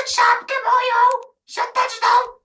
ketchup que morreu! Já tá de novo!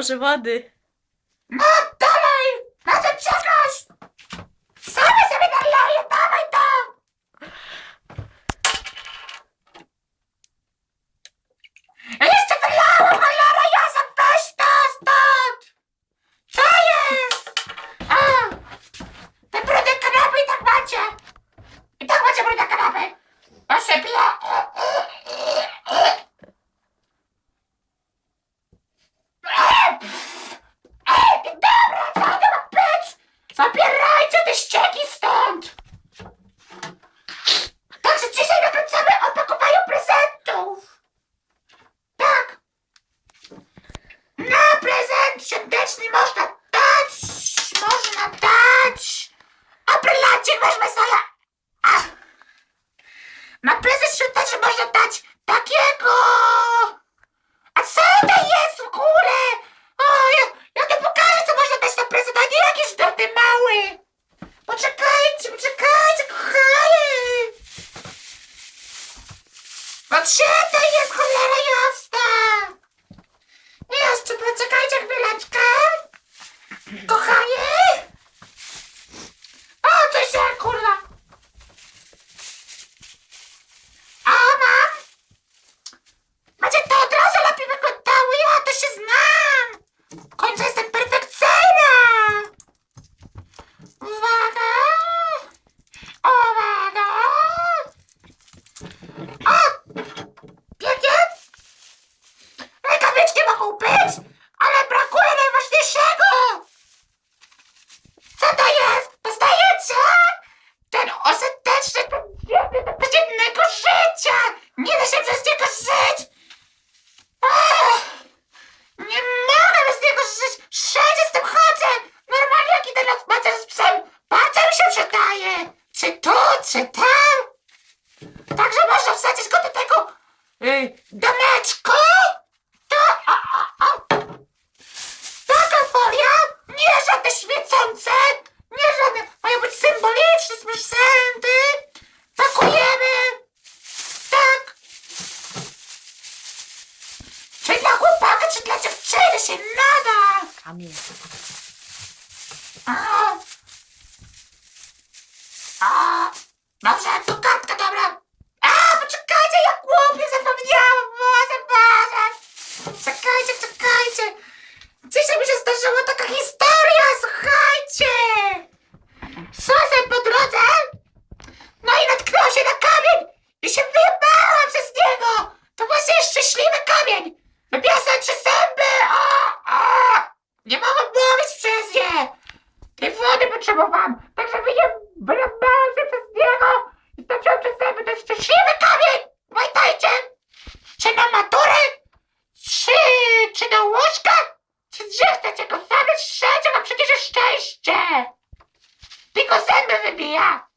Może wody? No dalej! Na co czekasz? Same sobie naleję, dawaj to! Ja Jeszcze wylałem, cholera jasna, weź to stąd! Co jest? A! Te brudne kanapy i tak macie! I tak macie brudne kanapy! Proszę, pija! Ej, ty dobra, co to ma być? Zabierajcie te ścieki stąd! Także dzisiaj nakręcamy o pakowaniu prezentów! Tak! Na prezent świąteczny można dać, można dać! A brylacik weźmy sobie! Na prezent świąteczny można dać takiego! A co to jest w ogóle? To jest cholera jasna? Jeszcze poczekajcie chwileczkę. Kochani. Yy, domeczku? To. Taka folia? Nie żadne świecące! Nie żadne, mają być symboliczne prezenty! Pakujemy! Tak! Czy dla chłopaka, czy dla dziewczyny się nada? A, a, dobrze, tu kartka, dobra. A, poczekajcie, ja głupie zapomniałam, Boże, Boże. Czekajcie, czekajcie. Dzisiaj mi się zdarzyła taka historia, słuchajcie. Szłam po drodze, no i natknęłam się na kamień i się wyjebałam przez niego. To właśnie jest szczęśliwy kamień. Wybiłam sobie trzy zęby, a, a. Nie mogłam mówić przez nie. Tej wody potrzebowałam, także wyjebałam się przez niego i stoczyłam przez zęby. Jest szczęśliwy kamień. Pamiętajcie, czy na maturę, czy, czy na łóżka, czy gdzie chcecie go zabrać wszędzie, no przecież szczęście. Tylko zęby wybija.